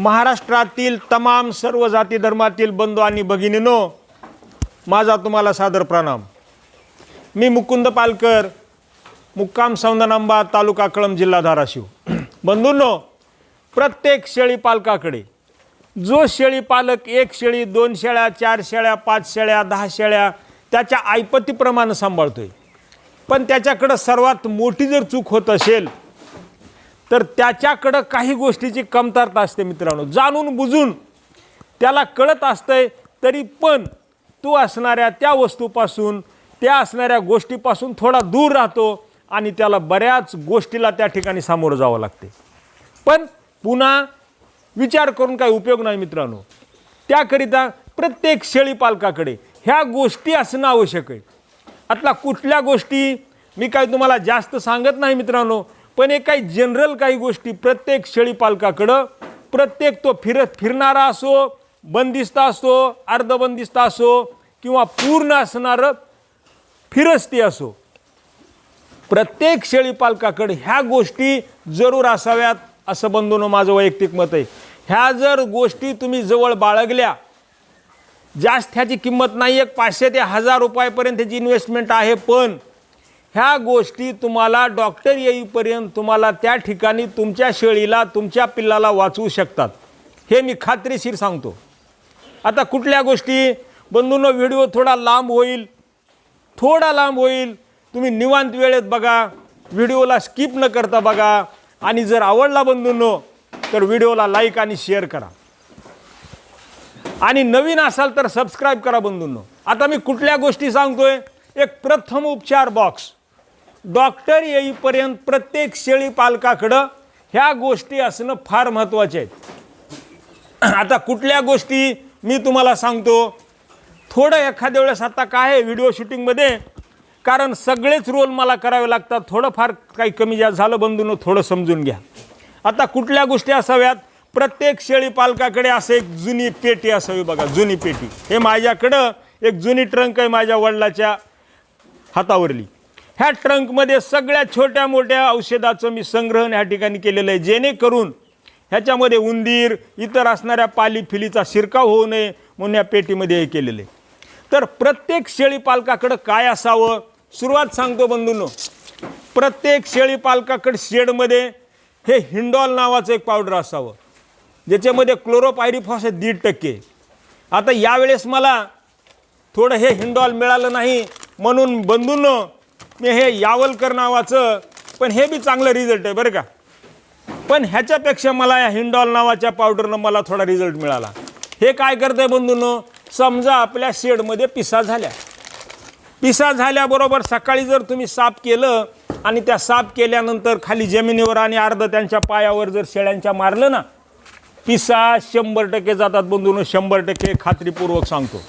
महाराष्ट्रातील तमाम सर्व जाती धर्मातील बंधू आणि भगिनीनो माझा तुम्हाला सादर प्रणाम. मी मुकुंद पालकर मुक्काम सौंदनांबा तालुका कळम जिल्हा धाराशिव. बंधूंनो प्रत्येक शेळी पालकाकडे जो शेळी पालक एक शेळी दोन शेळ्या चार शेळ्या पाच शेळ्या दहा शेळ्या त्याच्या ऐपतीप्रमाणे सांभाळतोय. पण त्याच्याकडं सर्वात मोठी जर चूक होत असेल तर त्याच्याकडं काही गोष्टीची कमतरता असते मित्रांनो. जाणून बुजून त्याला कळत असतंय तरी पण तो असणाऱ्या त्या वस्तूपासून त्या असणाऱ्या गोष्टीपासून थोडा दूर राहतो आणि त्याला बऱ्याच गोष्टीला त्या ठिकाणी सामोरं जावं लागते. पण पुन्हा विचार करून काही उपयोग नाही मित्रांनो. त्याकरिता प्रत्येक शेळी पालकाकडे ह्या गोष्टी असणं आवश्यक आहे. आतला कुठल्या गोष्टी मी काही तुम्हाला जास्त सांगत नाही मित्रांनो पण एक काही जनरल काही गोष्टी प्रत्येक शेळीपालकाकडं प्रत्येक तो फिरत फिरणारा असो बंदिस्त असो अर्धबंदिस्त असो किंवा पूर्ण असणारं फिरस्ती असो प्रत्येक शेळीपालकाकडे ह्या गोष्टी जरूर असाव्यात असं बंधून माझं वैयक्तिक मत आहे. ह्या जर गोष्टी तुम्ही जवळ बाळगल्या जास्त ह्याची किंमत नाही एक पाचशे ते हजार रुपयापर्यंत ह्याची इन्व्हेस्टमेंट आहे पण ह्या गोष्टी तुम्हाला डॉक्टर येईपर्यंत तुम्हाला त्या ठिकाणी तुमच्या शेळीला तुमच्या पिल्लाला वाचवू शकतात. हे मी खात्रीशीर सांगतो. आता कुठल्या गोष्टी? बंधूंनो व्हिडिओ थोडा लांब होईल. थोडा लांब होईल. तुम्ही निवांत वेळेत बघा. व्हिडिओला स्किप न करता बघा. आणि जर आवडला बंधूंनो तर व्हिडिओला लाईक आणि शेअर करा. आणि नवीन असाल तर सबस्क्राईब करा बंधूंनो. आता मी कुठल्या गोष्टी सांगतोय? एक प्रथम उपचार बॉक्स. डॉक्टर येईपर्यंत प्रत्येक शेळी पालकाकडं ह्या गोष्टी असणं फार महत्त्वाचे आहेत. आता कुठल्या गोष्टी मी तुम्हाला सांगतो? थोडं एखाद्या वेळेस आता काय आहे व्हिडिओ शूटिंगमध्ये? कारण सगळेच रोल मला करावे लागतात. थोडंफार काही कमी ज्या झालं बंधून थोडं समजून घ्या. आता कुठल्या गोष्टी असाव्यात? प्रत्येक शेळी पालकाकडे असं एक जुनी पेटी असावी बघा जुनी पेटी. हे माझ्याकडं एक जुनी ट्रंक आहे माझ्या वडिलाच्या हातावरली. ह्या ट्रंकमध्ये सगळ्या छोट्या मोठ्या औषधाचं मी संग्रहण ह्या ठिकाणी केलेलं आहे. जेणेकरून ह्याच्यामध्ये उंदीर इतर असणाऱ्या पालीफिलीचा शिरकाव होऊ नये म्हणून या पेटीमध्ये हे केलेलं आहे. तर प्रत्येक शेळी पालकाकडं काय असावं? सुरुवात सांगतो बंधूंनो. प्रत्येक शेळी पालकाकडे शेडमध्ये हे हिंडॉल नावाचं एक पावडर असावं ज्याच्यामध्ये क्लोरोपायरिफॉस हे दीड टक्के. आता यावेळेस मला थोडं हे हिंडॉल मिळालं नाही म्हणून बंधूंनो मी हे यावलकर नावाचं पण हे बी चांगलं रिझल्ट आहे बरं का. पण ह्याच्यापेक्षा मला या हिंडॉल नावाच्या पावडरनं मला थोडा रिझल्ट मिळाला. हे काय करतंय बंधूंनो? समजा आपल्या शेडमध्ये पिसा झाल्या. पिसा झाल्याबरोबर सकाळी जर तुम्ही साफ केलं आणि त्या साफ केल्यानंतर खाली जमिनीवर आणि अर्ध त्यांच्या पायावर जर शेळ्यांच्या मारलं ना पिसा शंभर टक्के जातात बंधून शंभर टक्के खात्रीपूर्वक सांगतो.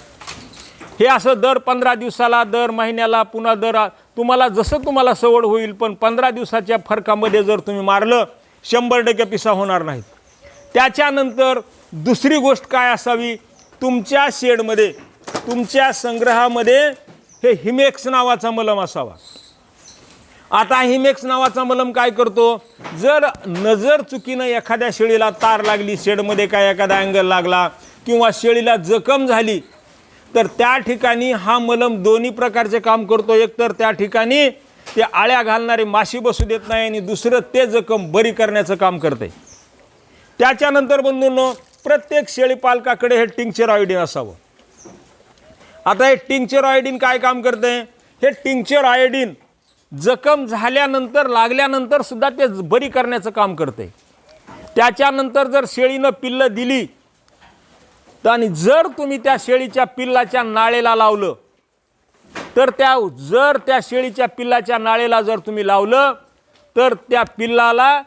हे असं दर पंधरा दिवसाला दर महिन्याला पुन्हा दर तुम्हाला जसं तुम्हाला सवड होईल पण पंधरा दिवसाच्या फरकामध्ये जर तुम्ही मारलं शंभर टक्के पिसा होणार नाहीत. त्याच्यानंतर दुसरी गोष्ट काय असावी? तुमच्या शेडमध्ये तुमच्या संग्रहामध्ये हे हिमेक्स नावाचा मलम असावा. आता हिमेक्स नावाचा मलम काय करतो? जर नजर चुकीनं एखाद्या शेळीला तार लागली शेडमध्ये काय एखादा अँगल लागला किंवा शेळीला जखम झाली तर त्या ठिकाणी हा मलम दोन्ही प्रकारचे काम करतो. एक तर त्या ठिकाणी ते आळ्या घालणारे माशी बसू देत नाही आणि दुसरं ते जखम बरी करण्याचं काम करते. त्याच्यानंतर बंधूंनो प्रत्येक शेळी पालकाकडे हे टिंक्चर आयोडीन असावं. आता हे टिंक्चर आयोडीन काय काम करते? हे टिंक्चर आयोडीन जखम झाल्यानंतर लागल्यानंतर सुद्धा ते बरी करण्याचं काम करते. त्याच्यानंतर जर शेळीनं पिल्लं दिली तर आणि जर तुम्ही त्या शेळीच्या पिल्लाच्या नाळेला लावलं तर त्या जर त्या शेळीच्या पिल्लाच्या नाळेला जर तुम्ही लावलं तर त्या पिल्लाला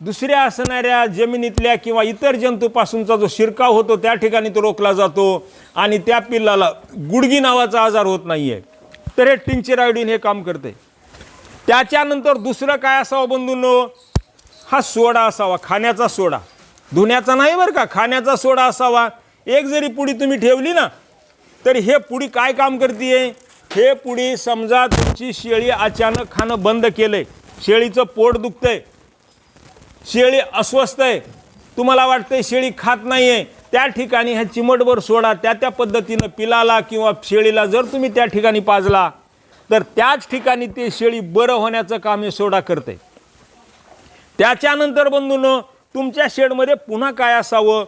दुसऱ्या असणाऱ्या जमिनीतल्या किंवा इतर जंतूपासूनचा जो शिरकाव होतो त्या ठिकाणी तो रोखला जातो आणि त्या पिल्लाला गुडगी नावाचा आजार होत नाही आहे तर हे टिंचेरायडीन हे काम करते त्याच्यानंतर दुसरं काय असावं बंधूंनो? हा सोडा असावा खाण्याचा सोडा. धुण्याचा नाही बरं का? खाण्याचा सोडा असावा. एक जरी पुडी तुम्ही ठेवली ना तरी हे पुडी काय काम करते हे पुडी समजा तुमची शेळी अचानक खाणं बंद केलंय शेळीचं पोट दुखतंय शेळी अस्वस्थ आहे तुम्हाला वाटतंय शेळी खात नाही आहे त्या ठिकाणी ह्या चिमटभर सोडा त्या त्या पद्धतीनं पिलाला किंवा शेळीला जर तुम्ही त्या ठिकाणी पाजला तर त्याच ठिकाणी ते शेळी बरं होण्याचं काम हे सोडा करते त्याच्यानंतर बंधून तुमच्या शेडमध्ये पुन्हा काय असावं?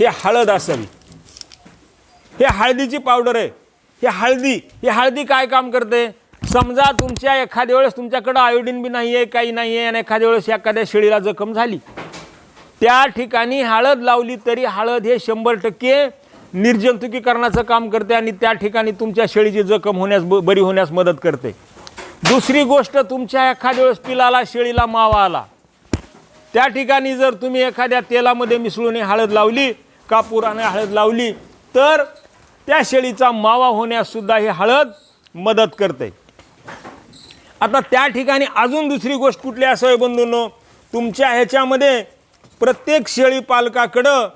हे हळद असावी हे हळदीची पावडर आहे. हे हळदी ही हळदी काय काम करते? समजा तुमच्या एखाद्या वेळेस तुमच्याकडं आयोडीन बी नाही आहे काही नाही आहे आणि एखाद्या वेळेस एखाद्या शेळीला जखम झाली. त्या ठिकाणी हळद लावली तरी हळद हे शंभर टक्के निर्जंतुकीकरणाचं काम करते आणि त्या ठिकाणी तुमच्या शेळीची जखम होण्यास ब- बरी होण्यास मदत करते. दुसरी गोष्ट तुमच्या एखाद्या वेळेस पिलाला शेळीला मावा आला. त्या ठिकाणी जर तुम्ही एखाद्या तेलामध्ये मिसळून ही हळद लावली कापुराने हळद लावली तर त्या शेळीचा मावा होण्यास सुद्धा ही हळद मदत करते. आता त्या ठिकाणी अजून दुसरी गोष्ट कुठली असावी बंधूंनो? तुमच्या ह्याच्यामध्ये प्रत्येक शेळी पालकाकडं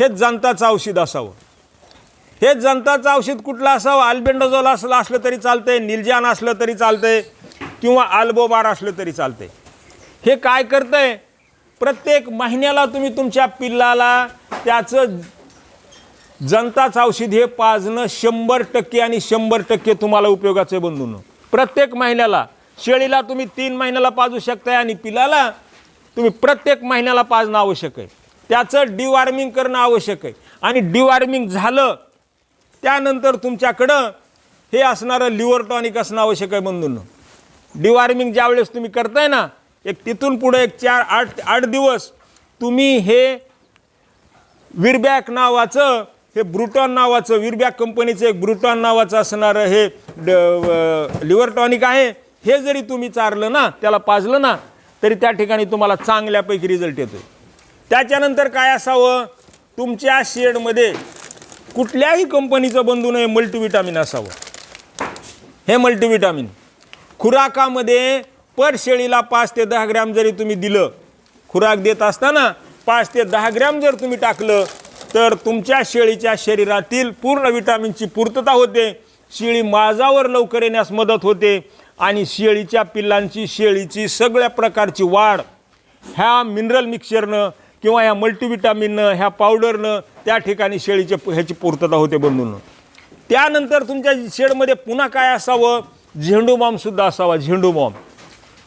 हे जनताचं औषध असावं. हे जनताचं औषध कुठलं असावं? अल्बेंडोझोल असलं असलं तरी चालतंय निलजान असलं तरी चालतंय किंवा आल्बोबार असलं तरी चालतंय. हे काय करतंय? प्रत्येक महिन्याला तुम्ही तुमच्या पिल्लाला त्याचं जनताच औषध हे पाजणं शंभर टक्के आणि शंभर टक्के तुम्हाला उपयोगाचं बंधून. प्रत्येक महिन्याला शेळीला तुम्ही तीन महिन्याला पाजू शकताय आणि पिलाला तुम्ही प्रत्येक महिन्याला पाजणं आवश्यक आहे. त्याचं डिवॉर्मिंग करणं आवश्यक आहे. आणि डिवॉर्मिंग झालं त्यानंतर तुमच्याकडं हे असणारं लिव्हर टॉनिक असणं आवश्यक आहे बंधूंनो. डिवॉर्मिंग ज्यावेळेस तुम्ही करताय ना एक तिथून पुढे एक चार आठ आठ दिवस तुम्ही हे विरबॅक नावाचं हे ब्रुटॉन नावाचं विरबॅक कंपनीचं एक ब्रुटॉन नावाचं असणारं हे लिव्हर टॉनिक आहे. हे जरी तुम्ही चारलं ना त्याला पाजलं ना तरी त्या ठिकाणी तुम्हाला चांगल्यापैकी रिझल्ट येतो त्याच्यानंतर काय असावं? तुमच्या शेडमध्ये कुठल्याही कंपनीचं बंधू नये मल्टीविटामिन असावं. हे मल्टीविटामिन खुराकामध्ये पर शेळीला पाच ते दहा ग्रॅम जरी तुम्ही दिलं खुराक देत असताना पाच ते दहा ग्रॅम जर तुम्ही टाकलं तर तुमच्या शेळीच्या शरीरातील पूर्ण विटामिनची पूर्तता होते शेळी माजावर लवकर येण्यास मदत होते आणि शेळीच्या पिल्लांची शेळीची सगळ्या प्रकारची वाढ ह्या मिनरल मिक्सरनं किंवा ह्या मल्टीविटामिननं ह्या पावडरनं त्या ठिकाणी शेळीचे ह्याची पूर्तता होते बंधूंनो. त्यानंतर तुमच्या शेडमध्ये पुन्हा काय असावं? झेंडू बॉम्बसुद्धा असावा झेंडू बॉम्ब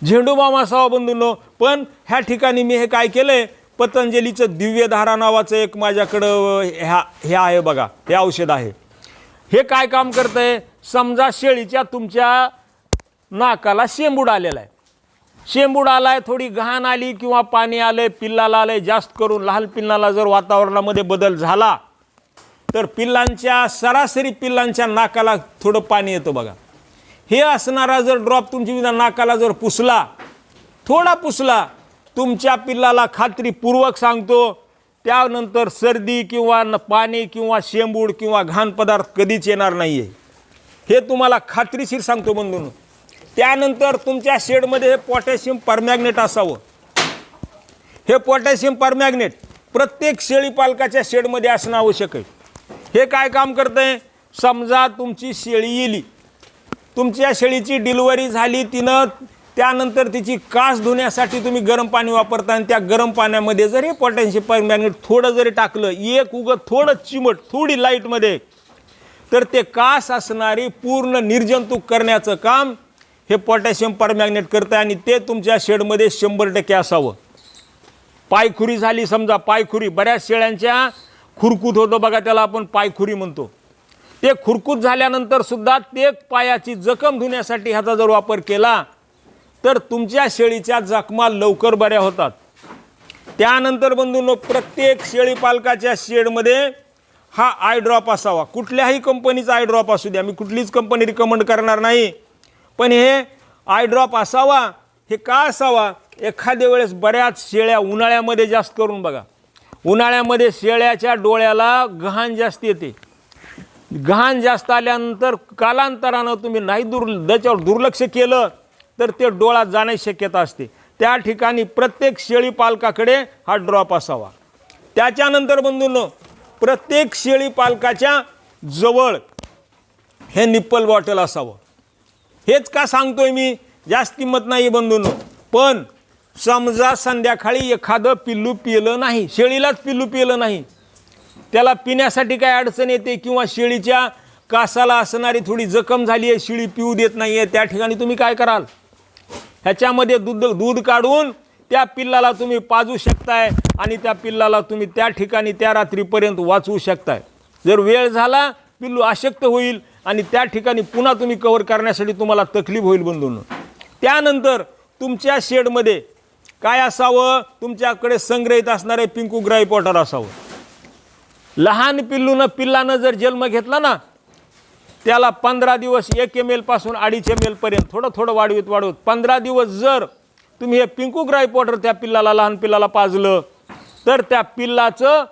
झेंडू बॉम्ब असावा बंधूंनो पण ह्या ठिकाणी मी हे काय केलं आहे पतंजलीचं दिव्यधारा नावाचं एक माझ्याकडं ह्या हे आहे बघा हे औषध आहे. हे काय काम करतं आहे समजा शेळीच्या तुमच्या नाकाला शेंबूड आलेला आहे. शेंबूड आला आहे थोडी घाण आली किंवा पाणी आलं आहे पिल्लाला आलं आहे जास्त करून लहान पिल्लाला जर वातावरणामध्ये बदल झाला तर पिल्लांच्या सरासरी पिल्लांच्या नाकाला थोडं पाणी येतं बघा. हे असणारा जर ड्रॉप तुमची नाकाला जर पुसला थोडा पुसला तुमच्या पिल्लाला खात्रीपूर्वक सांगतो त्यानंतर सर्दी किंवा न पाणी किंवा शेंबूड किंवा घाण पदार्थ कधीच येणार नाही आहे हे तुम्हाला खात्रीशीर सांगतो बंधून. त्यानंतर तुमच्या शेडमध्ये हे पोटॅशियम परमॅग्नेट असावं. हे पोटॅशियम परमॅग्नेट प्रत्येक शेळी पालकाच्या शेडमध्ये असणं आवश्यक आहे. हे काय काम करतंय? समजा तुमची शेळी येली तुमच्या शेळीची डिलिव्हरी झाली तिनं त्यानंतर तिची कास धुण्यासाठी तुम्ही गरम पाणी वापरता आणि त्या गरम पाण्यामध्ये जरी पोटॅशियम परमॅग्नेट थोडं जरी टाकलं एक उगं थोडं चिमट थोडी लाईटमध्ये तर ते कास असणारी पूर्ण निर्जंतुक करण्याचं काम हे पोटॅशियम परमॅग्नेट करतं आणि ते तुमच्या शेडमध्ये शंभर टक्के असावं. पायखुरी झाली समजा पायखुरी बऱ्याच शेळ्यांच्या खुरकूत होतं बघा त्याला आपण पायखुरी म्हणतो. ते खुरकूत झाल्यानंतर सुद्धा ते पायाची जखम धुण्यासाठी ह्याचा जर वापर केला तर तुमच्या शेळीच्या जखमा लवकर बऱ्या होतात. त्यानंतर बंधूंनो प्रत्येक शेळी पालकाच्या शेडमध्ये हा आय ड्रॉप असावा. कुठल्याही कंपनीचा आय ड्रॉप असू द्या. मी कुठलीच कंपनी रिकमेंड करणार नाही. पण हे आय ड्रॉप असावा हे का असावा? एखाद्या वेळेस बऱ्याच शेळ्या उन्हाळ्यामध्ये जास्त करून बघा. उन्हाळ्यामध्ये शेळ्याच्या डोळ्याला घाण जास्त येते. घाण जास्त आल्यानंतर कालांतरानं तुम्ही नाही दुर् त्याच्यावर दुर्लक्ष केलं तर ते डोळा जाण्याची शक्यता असते. त्या ठिकाणी प्रत्येक शेळी पालकाकडे हा ड्रॉप असावा. त्याच्यानंतर बंधूंनो प्रत्येक शेळी पालकाच्या जवळ हे निप्पल बॉटल असावं. हेच का सांगतोय मी? जास्त किंमत नाही बंधूंनो. पण समजा संध्याकाळी एखादं पिल्लू पिलं नाही शेळीलाच पिल्लू पिलं नाही त्याला पिण्यासाठी काय अडचण येते किंवा शेळीच्या कासाला असणारी थोडी जखम झाली आहे शेळी पिऊ देत नाही आहे त्या ठिकाणी तुम्ही काय कराल? ह्याच्यामध्ये दूध दूध काढून त्या पिल्लाला तुम्ही पाजू शकताय आणि त्या पिल्लाला तुम्ही त्या ठिकाणी त्या रात्रीपर्यंत वाचवू शकताय. जर वेळ झाला पिल्लू अशक्त होईल आणि त्या ठिकाणी पुन्हा तुम्ही कव्हर करण्यासाठी तुम्हाला तकलीफ होईल बंधून. त्यानंतर तुमच्या शेडमध्ये काय असावं? तुमच्याकडे संग्रहित असणारे पिंकू ग्राई पॉटर असावं. लहान पिल्लूनं पिल्लानं जर जन्म घेतला ना त्याला पंधरा दिवस एक एम एलपासून अडीच एम एलपर्यंत थोडं थोडं वाढवीत वाढवत पंधरा दिवस जर तुम्ही हे पिंकू ग्राई पॉटर त्या पिल्लाला लहान पिल्लाला पाजलं तर त्या पिल्लाचं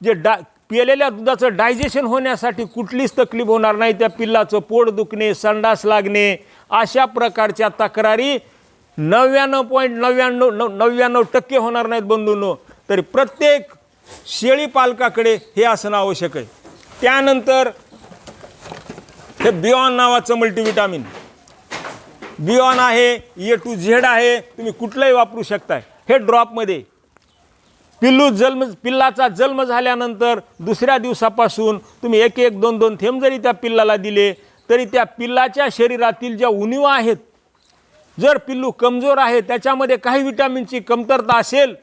जे डा पिलेल्या दुधाचं डायजेशन होण्यासाठी कुठलीच तकलीफ होणार नाही. त्या पिल्लाचं पोट दुखणे संडास लागणे अशा प्रकारच्या तक्रारी नव्याण्णव पॉईंट नव्याण्णव नव्याण्णव टक्के होणार नाहीत बंधूंनो. तरी प्रत्येक शेळी पालकाकडे हे असणं आवश्यक आहे. त्यानंतर हे बियॉन नावाचं मल्टीविटामिन बियॉन आहे ए टू झेड आहे तुम्ही कुठलंही वापरू शकताय. हे ड्रॉपमध्ये. पिल्लू जन्म पिल्लाचा जन्म झाल्यानंतर दुसऱ्या दिवसापासून तुम्ही एक एक दोन दोन थेंब जरी त्या पिल्लाला दिले तरी त्या पिल्लाच्या शरीरातील ज्या उणीवा आहेत जर पिल्लू कमजोर आहे त्याच्यामध्ये काही विटॅमिनची कमतरता असेल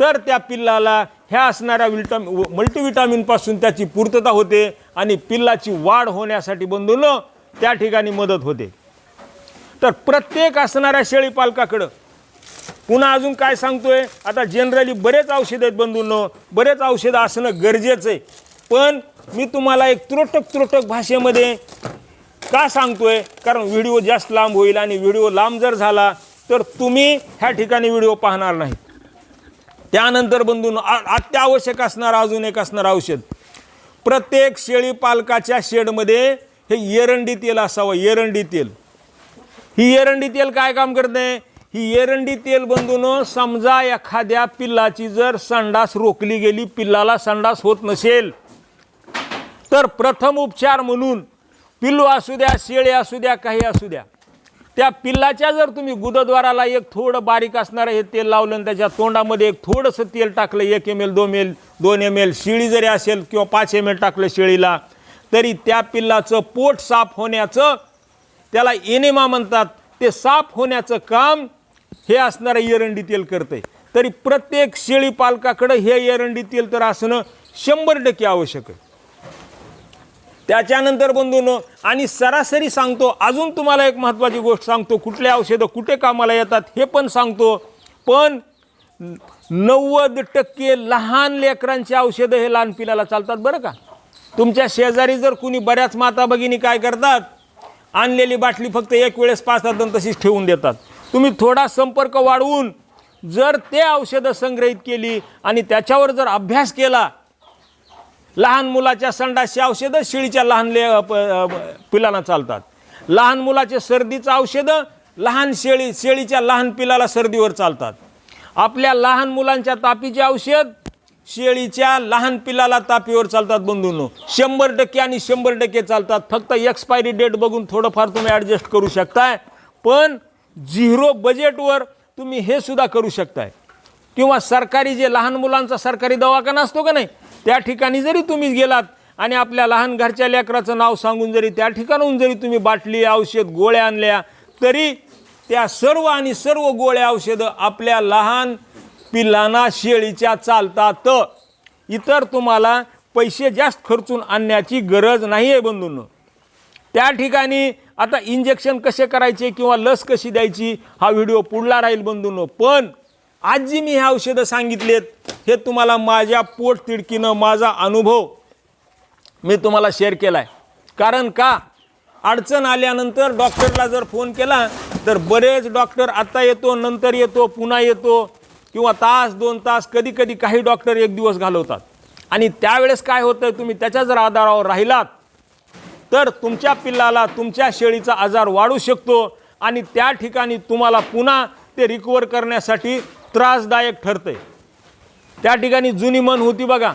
तर त्या पिल्लाला ह्या असणाऱ्या विटाम मल्टीविटामिनपासून त्याची पूर्तता होते आणि पिल्लाची वाढ होण्यासाठी बंधून त्या ठिकाणी मदत होते. तर प्रत्येक असणाऱ्या शेळी पालकाकडं पुन्हा अजून काय सांगतोय? आता जनरली बरेच औषधं आहेत बंधूंनो. बरेच औषधं असणं गरजेचं आहे पण मी तुम्हाला एक त्रोटक त्रोटक भाषेमध्ये का सांगतोय? कारण व्हिडिओ जास्त लांब होईल आणि व्हिडिओ लांब जर झाला तर तुम्ही ह्या ठिकाणी व्हिडिओ पाहणार नाही त्यानंतर बंधून अत्यावश्यक असणारं अजून एक असणारं औषध. प्रत्येक शेळी पालकाच्या शेडमध्ये हे एरंडी तेल असावं एरंडी तेल. ही एरंडी तेल काय काम करते ही एरंडी तेल बंधून समजा एखाद्या पिल्लाची जर संडास रोखली गेली पिल्लाला संडास होत नसेल तर प्रथम उपचार म्हणून पिल्लू असू द्या शेळी असू द्या काही असू द्या त्या पिल्लाच्या जर तुम्ही गुदद्वाराला एक थोडं बारीक असणारं हे तेल लावलं आणि त्याच्या तोंडामध्ये एक थोडंसं तेल टाकलं एक एम एल दोन एल दोन एम एल शिळी जरी असेल किंवा पाच एम एल टाकलं शेळीला तरी त्या पिल्लाचं पोट साफ होण्याचं त्याला एनेमा म्हणतात. ते साफ होण्याचं काम हे असणारं एरंडी तेल करतंय. तरी प्रत्येक शेळी पालकाकडं हे एरंडी तेल तर असणं शंभर टक्के आवश्यक आहे. त्याच्यानंतर बंधून आणि सरासरी सांगतो अजून तुम्हाला एक महत्त्वाची गोष्ट सांगतो कुठले औषधं कुठे कामाला येतात हे पण सांगतो पण नव्वद टक्के लहान लेकरांची औषधं हे लहान पिलाला चालतात बरं का? तुमच्या शेजारी जर कुणी बऱ्याच माता भगिनी काय करतात आणलेली बाटली फक्त एक वेळेस पाचतात आणि तशीच ठेवून देतात. तुम्ही थोडा संपर्क वाढवून जर ते औषधं संग्रहित केली आणि त्याच्यावर जर अभ्यास केला लहान मुलाच्या संडासची औषधं शेळीच्या लहान ले पिलांना चालतात. लहान मुलाचे सर्दीचं औषधं लहान शेळी शेळीच्या लहान पिलाला सर्दीवर चालतात. आपल्या लहान मुलांच्या तापीचे औषध शेळीच्या लहान पिलाला तापीवर चालतात बंधूंनो. शंभर टक्के आणि शंभर टक्के चालतात. फक्त एक्सपायरी डेट बघून थोडंफार तुम्ही ॲडजस्ट करू शकताय. पण झिरो बजेटवर तुम्ही हे सुद्धा करू शकताय. किंवा सरकारी जे लहान मुलांचा सरकारी दवाखाना असतो का नाही त्या ठिकाणी जरी तुम्ही गेलात आणि आपल्या लहान घरच्या लेकराचं नाव सांगून जरी त्या ठिकाणाहून जरी तुम्ही बाटली औषध गोळ्या आणल्या तरी त्या सर्व आणि सर्व गोळ्या औषधं आपल्या लहान पिल्लांना शेळीच्या चालतात. इतर तुम्हाला पैसे जास्त खर्चून आणण्याची गरज नाही आहे बंधूंनो. त्या ठिकाणी आता इंजेक्शन कसे करायचे किंवा लस कशी द्यायची हा व्हिडिओ पुढला राहील बंधूंनो. पण आज जी मी हे औषधं सांगितलेत हे तुम्हाला माझ्या पोट तिडकीनं माझा अनुभव मी तुम्हाला शेअर केला आहे कारण का? अडचण आल्यानंतर डॉक्टरला जर फोन केला तर बरेच डॉक्टर आत्ता येतो नंतर येतो पुन्हा येतो किंवा तास दोन तास कधी कधी काही डॉक्टर एक दिवस घालवतात. आणि त्यावेळेस काय होतं तुम्ही त्याच्या जर आधारावर राहिलात तर तुमच्या पिल्लाला तुमच्या शेळीचा आजार वाढू शकतो आणि त्या ठिकाणी तुम्हाला पुन्हा ते रिकवर करण्यासाठी त्रासदायक ठरते त्या ठिकाणी जुनी मन होती बघा.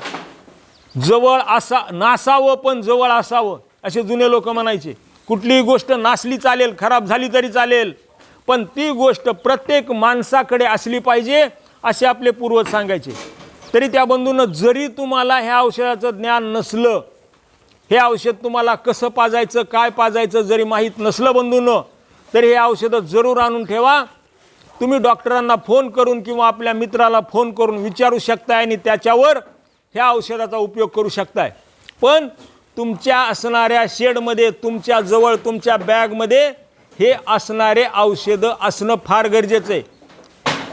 जवळ असा नासावं पण जवळ असावं असे जुने लोक म्हणायचे. कुठलीही गोष्ट नासली चालेल खराब झाली तरी चालेल पण ती गोष्ट प्रत्येक माणसाकडे असली पाहिजे असे आपले पूर्वज सांगायचे. तरी त्या बंधूनं जरी तुम्हाला ह्या औषधाचं ज्ञान नसलं हे औषध तुम्हाला कसं पाजायचं काय पाजायचं जरी माहीत नसलं बंधूनं तरी हे औषधं जरूर आणून ठेवा. तुम्ही डॉक्टरांना फोन करून किंवा आपल्या मित्राला फोन करून विचारू शकताय आणि त्याच्यावर ह्या औषधाचा उपयोग करू शकताय. पण तुमच्या असणाऱ्या शेडमध्ये तुमच्या जवळ तुमच्या बॅगमध्ये हे असणारे औषधं असणं फार गरजेचं आहे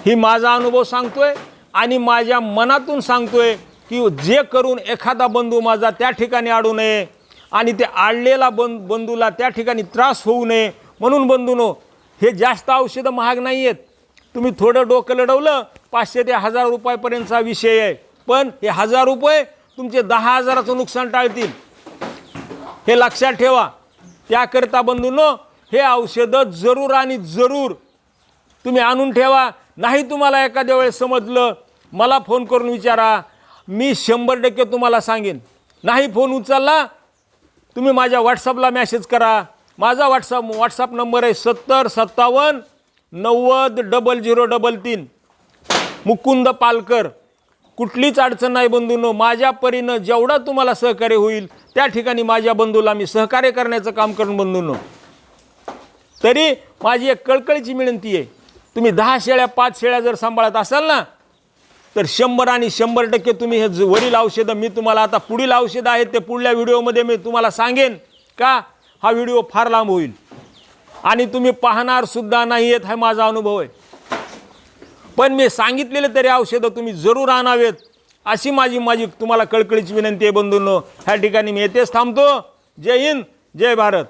ही माझा अनुभव सांगतोय आणि माझ्या मनातून सांगतोय की जे करून एखादा बंधू माझा त्या ठिकाणी आडू नये आणि ते आडलेला बं बंधूला त्या ठिकाणी त्रास होऊ नये म्हणून बंधूनो हे जास्त औषधं महाग नाही आहेत तुम्ही थोडं डोकं लढवलं पाचशे ते हजार रुपयापर्यंतचा विषय आहे. पण हे हजार रुपये तुमचे दहा हजाराचं नुकसान टाळतील. हे लक्षात ठेवा. त्याकरिता बंधूंनो हे औषधं जरूर आणि जरूर तुम्ही आणून ठेवा. नाही तुम्हाला एखाद्या वेळेस समजलं मला फोन करून विचारा. मी शंभर टक्के तुम्हाला सांगेन. नाही फोन उचलला तुम्ही माझ्या व्हॉट्सअपला मेसेज करा. माझा व्हॉट्सअप व्हॉट्सअप नंबर आहे सत्तर सत्तावन्न नव्वद डबल झिरो डबल तीन. मुकुंद पालकर कुठलीच अडचण नाही बंधूंनो माझ्या परीनं जेवढा तुम्हाला सहकार्य होईल त्या ठिकाणी माझ्या बंधूला मी सहकार्य करण्याचं काम करून बंधूंनो. तरी माझी एक कळकळीची विनंती आहे तुम्ही दहा शेळ्या पाच शेळ्या जर सांभाळत असाल ना तर शंभर आणि शंभर टक्के तुम्ही हे वरील औषधं मी तुम्हाला आता पुढील औषधं आहेत ते पुढल्या व्हिडिओमध्ये मी तुम्हाला सांगेन का हा व्हिडिओ फार लांब होईल. आणि तुम्ही पाहणार सुद्धा नाही आहेत हा माझा अनुभव आहे. पण मी सांगितलेले तरी औषधं तुम्ही जरूर आणावेत अशी माझी माझी तुम्हाला कळकळीची विनंती आहे बंधूंनो. ह्या ठिकाणी मी येथेच थांबतो. जय हिंद जय भारत.